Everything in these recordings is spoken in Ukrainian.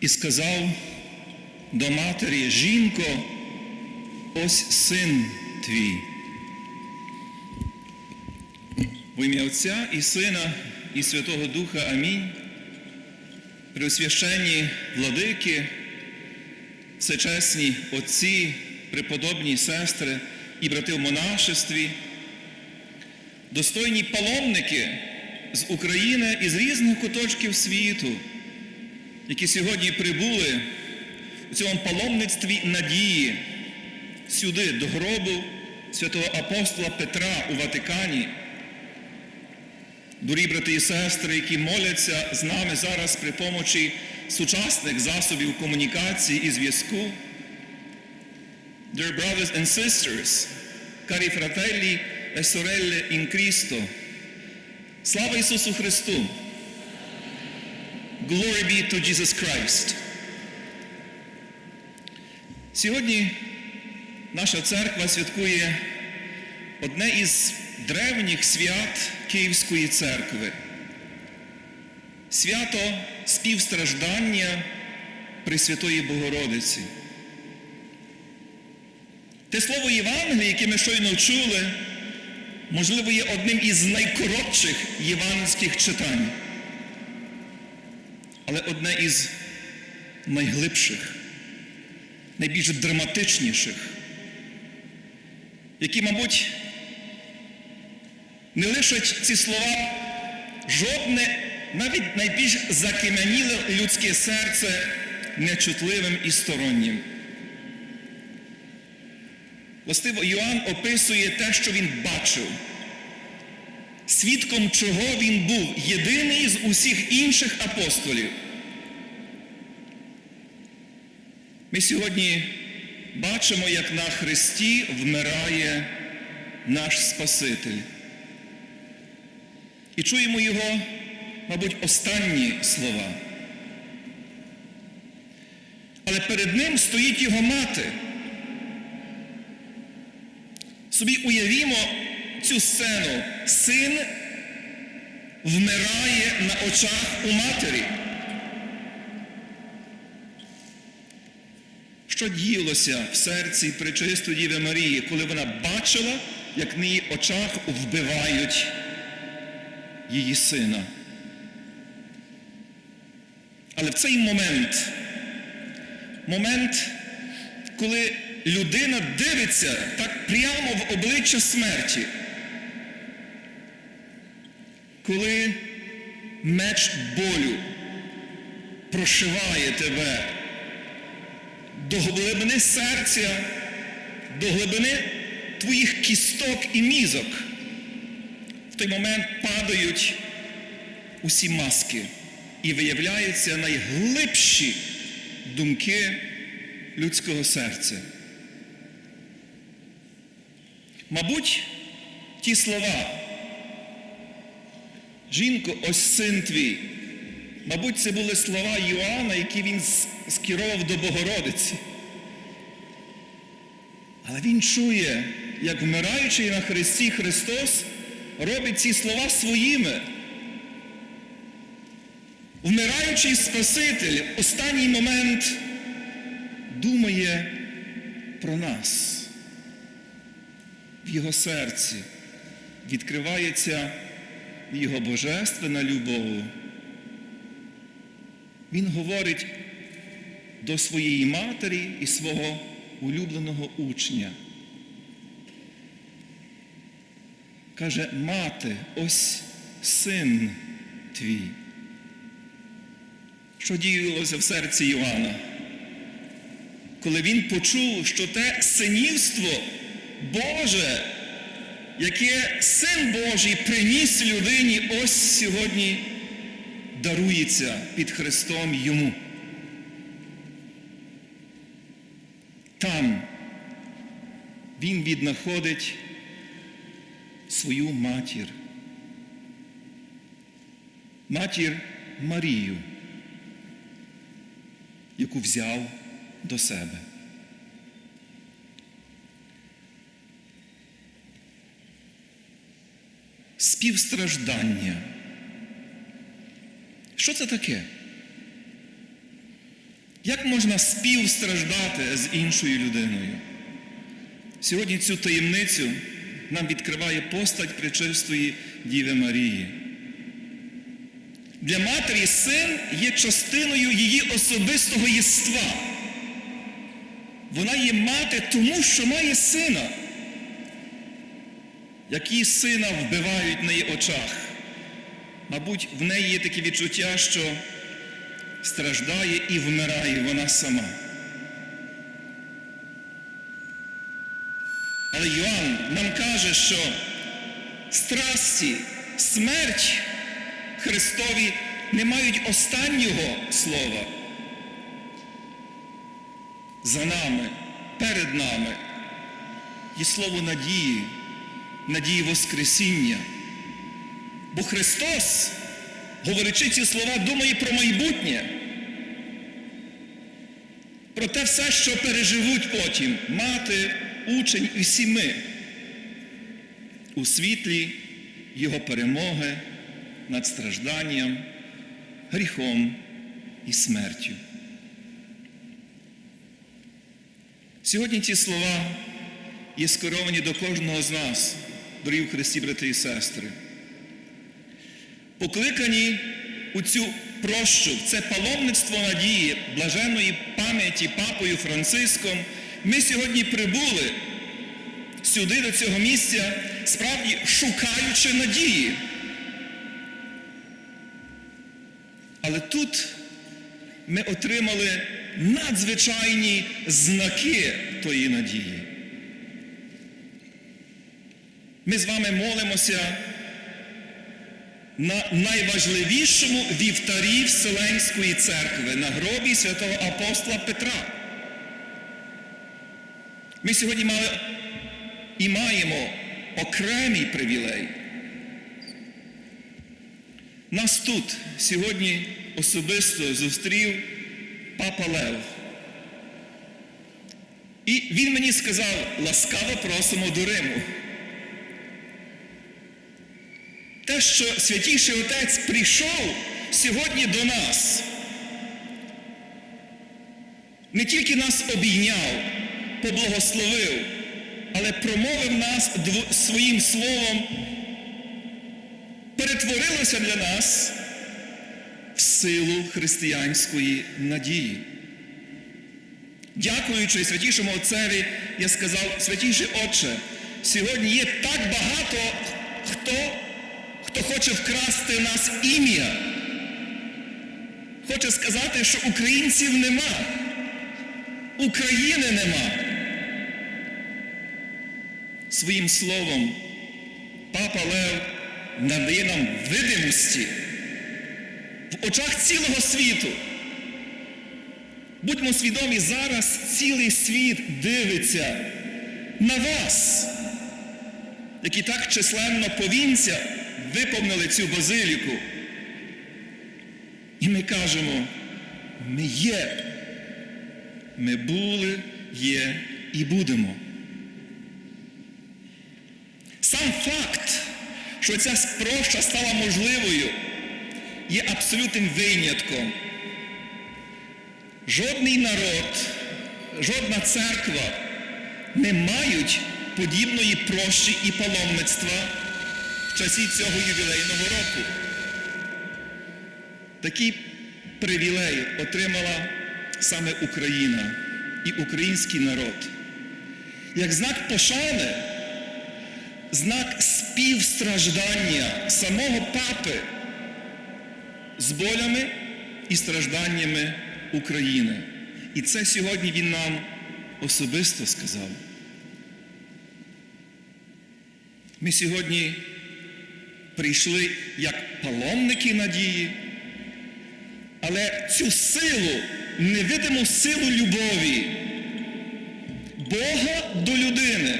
І сказав до матері, жінко, ось син твій. В ім'я Отця і Сина, і Святого Духа Амінь. Преосвященні владики, всечесні отці, преподобні сестри і брати в монашестві, достойні паломники з України і з різних куточків світу, які сьогодні прибули у цьому паломництві надії сюди, до гробу святого апостола Петра у Ватикані. Дорогі брати і сестри, які моляться з нами зараз при помочі сучасних засобів комунікації і зв'язку. Dear brothers and sisters, cari fratelli e sorelle in Cristo, слава Ісусу Христу! Glory be to Jesus Christ. Сьогодні наша церква святкує одне із древніх свят Київської церкви. Свято співстраждання Пресвятої Богородиці. Те слово Євангелія, яке ми щойно чули, можливо, є одним із найкоротших євангельських читань, але одне із найглибших, найбільш драматичніших, які, мабуть, не лишать ці слова жодне, навіть найбільш закам'яніле людське серце нечутливим і стороннім. Властиво, Йоанн описує те, що він бачив, свідком чого він був єдиний з усіх інших апостолів. Ми сьогодні бачимо, як на Христі вмирає наш Спаситель. І чуємо його, мабуть, останні слова. Але перед ним стоїть його мати. Собі уявімо цю сцену. Син вмирає на очах у матері. Що діялося в серці Пречистої Діви Марії, коли вона бачила, як в її очах вбивають її сина. Але в цей момент, момент, коли людина дивиться так прямо в обличчя смерті, коли меч болю прошиває тебе до глибини серця, до глибини твоїх кісток і мізок, в той момент падають усі маски і виявляються найглибші думки людського серця. Мабуть, ті слова, жінко, ось син твій, мабуть, це були слова Йоанна, які він скеровав до Богородиці. Але він чує, як вмираючий на Христі Христос робить ці слова своїми. Вмираючий Спаситель в останній момент думає про нас. В його серці відкривається його божественна любов. Він говорить до своєї матері і свого улюбленого учня. Каже, мати, ось син твій. Що діялося в серці Йоанна? Коли він почув, що те синівство Боже, яке Син Божий приніс людині, ось сьогодні дарується під Христом йому. Там він віднаходить свою матір. Матір Марію, яку взяв до себе. Співстраждання. Що це таке? Як можна співстраждати з іншою людиною? Сьогодні цю таємницю нам відкриває постать Пречистої Діви Марії. Для матері син є частиною її особистого єства. Вона є мати тому, що має сина, які сина вбивають на її очах. Мабуть, в неї є таке відчуття, що страждає і вмирає вона сама. Але Йоанн нам каже, що страсті, смерть Христові не мають останнього слова. За нами, перед нами є слово надії, надії Воскресіння. Бо Христос, говорячи ці слова, думає про майбутнє, про те все, що переживуть потім мати, учень і всі ми у світлі Його перемоги над стражданням, гріхом і смертю. Сьогодні ці слова є скеровані до кожного з нас, дорогі в Христі, брати і сестри. Покликані у цю прощу, в це паломництво надії, блаженної пам'яті папою Франциском, ми сьогодні прибули сюди, до цього місця, справді шукаючи надії. Але тут ми отримали надзвичайні знаки тої надії. Ми з вами молимося на найважливішому вівтарі Вселенської церкви, на гробі святого апостола Петра. Ми сьогодні мали і маємо окремий привілей. Нас тут сьогодні особисто зустрів папа Лев. І він мені сказав, ласкаво просимо до Риму. Що Святіший Отець прийшов сьогодні до нас, не тільки нас обійняв, поблагословив, але промовив нас своїм словом, перетворилося для нас в силу християнської надії. Дякуючи святішому Отцеві, я сказав, святіший Отче, сьогодні є так багато хто, хто хоче вкрасти в нас ім'я. Хоче сказати, що українців нема, України нема. Своїм словом, Папа Лев надає нам видимості в очах цілого світу. Будьмо свідомі, зараз цілий світ дивиться на вас, які так численно повінця виповнили цю базиліку. І ми кажемо, ми є, ми були, є і будемо. Сам факт, що ця спроща стала можливою, є абсолютним винятком. Жодний народ, жодна церква не мають подібної прощі і паломництва в часі цього ювілейного року. Такий привілей отримала саме Україна і український народ. Як знак пошани, знак співстраждання самого папи з болями і стражданнями України. І це сьогодні він нам особисто сказав. Ми сьогодні прийшли як паломники надії, але цю силу, невидиму силу любові Бога до людини,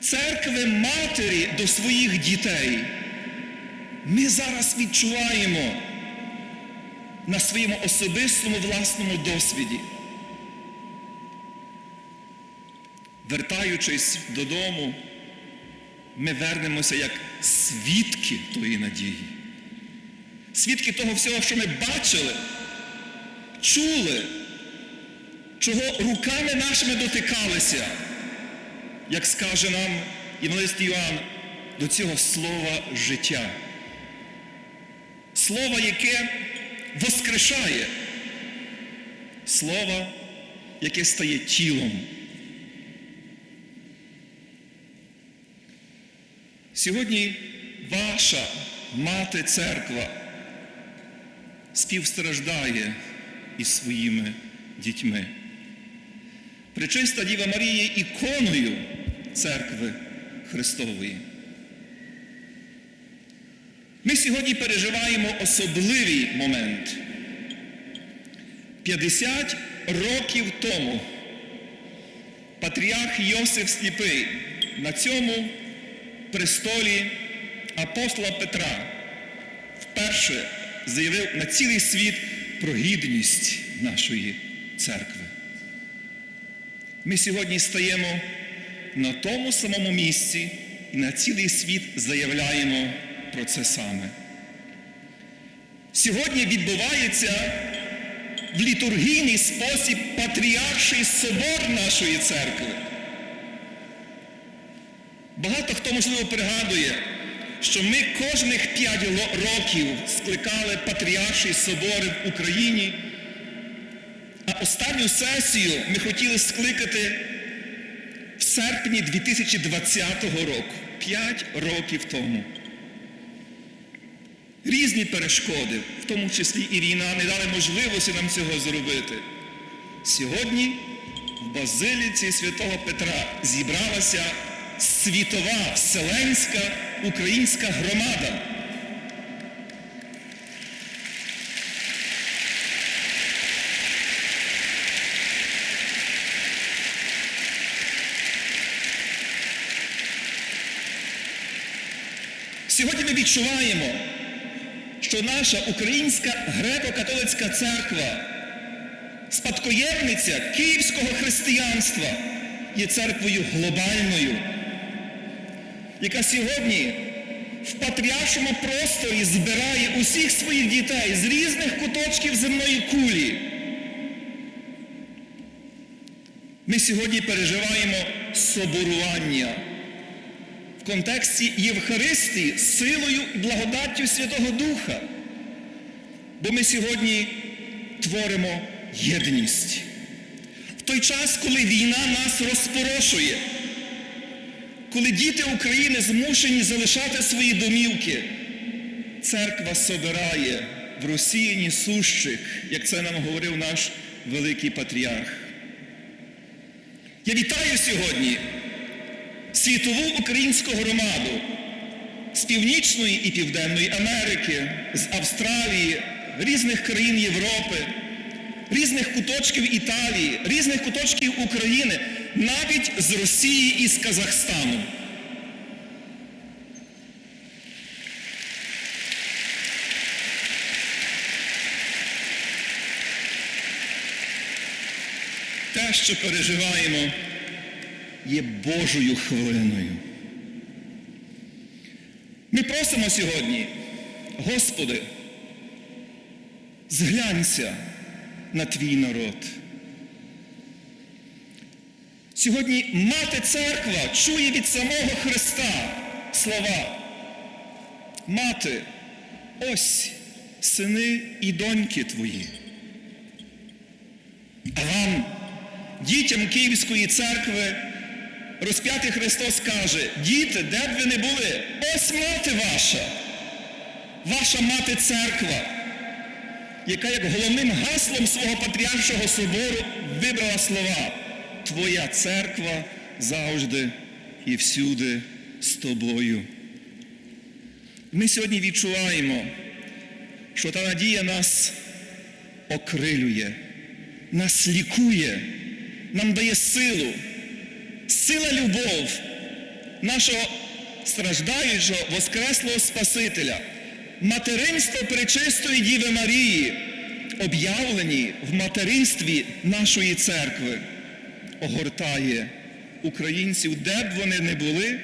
церкви матері до своїх дітей. Ми зараз відчуваємо на своєму особистому власному досвіді. Вертаючись додому, ми вернемося як свідки тої надії. Свідки того всього, що ми бачили, чули, чого руками нашими дотикалися, як скаже нам Євангелист Іоанн, до цього слова життя. Слово, яке воскрешає, слово, яке стає тілом. Сьогодні ваша мати церква співстраждає із своїми дітьми. Пречиста Діва Марія іконою церкви Христової. Ми сьогодні переживаємо особливий момент. 50 років тому патріарх Йосиф Сліпий на цьому престолі апостола Петра вперше заявив на цілий світ про гідність нашої церкви. Ми сьогодні стаємо на тому самому місці і на цілий світ заявляємо про це саме. Сьогодні відбувається в літургійний спосіб патріарший собор нашої церкви. Багато хто, можливо, пригадує, що ми кожних п'ять років скликали патріарший собори в Україні, а останню сесію ми хотіли скликати в серпні 2020 року, п'ять років тому. Різні перешкоди, в тому числі і війна, не дали можливості нам цього зробити. Сьогодні в Базиліці святого Петра зібралася світова вселенська українська громада. Сьогодні ми відчуваємо, що наша українська греко-католицька церква, спадкоємниця київського християнства, є церквою глобальною, яка сьогодні в патріаршому просторі збирає усіх своїх дітей з різних куточків земної кулі. Ми сьогодні переживаємо соборування в контексті Євхаристії силою і благодаттю Святого Духа. Бо ми сьогодні творимо єдність. В той час, коли війна нас розпорошує, коли діти України змушені залишати свої домівки, церква собирає в Росіяні сущих, як це нам говорив наш великий патріарх. Я вітаю сьогодні світову українську громаду з Північної і Південної Америки, з Австралії, різних країн Європи, різних куточків Італії, різних куточків України, навіть з Росії і з Казахстану. Те, що переживаємо, є Божою хвилиною. Ми просимо сьогодні, Господи, зглянься на твій народ. Сьогодні мати церква чує від самого Христа слова. Мати, ось сини і доньки твої. А вам, дітям Київської церкви, розп'ятий Христос каже, діти, де б ви не були, ось мати ваша, ваша мати церква, яка як головним гаслом свого патріаршого собору вибрала слова Твоя церква завжди і всюди з тобою. Ми сьогодні відчуваємо, що та надія нас окрилює, нас лікує, нам дає силу, сила любов нашого страждаючого Воскреслого Спасителя, материнство Пречистої Діви Марії, об'явлені в материнстві нашої церкви, огортає українців, де б вони не були,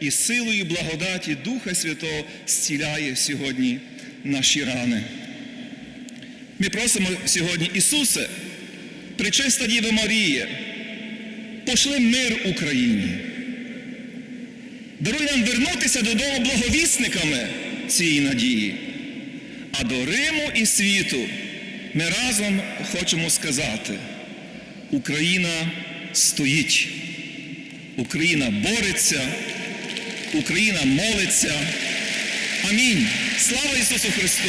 і силою благодаті Духа Святого зціляє сьогодні наші рани. Ми просимо сьогодні, Ісусе, Пречиста Діва Марія, пошли мир Україні. Даруй нам вернутися додому благовісниками цієї надії. А до Риму і світу ми разом хочемо сказати: Україна стоїть, Україна бореться, Україна молиться. Амінь. Слава Ісусу Христу!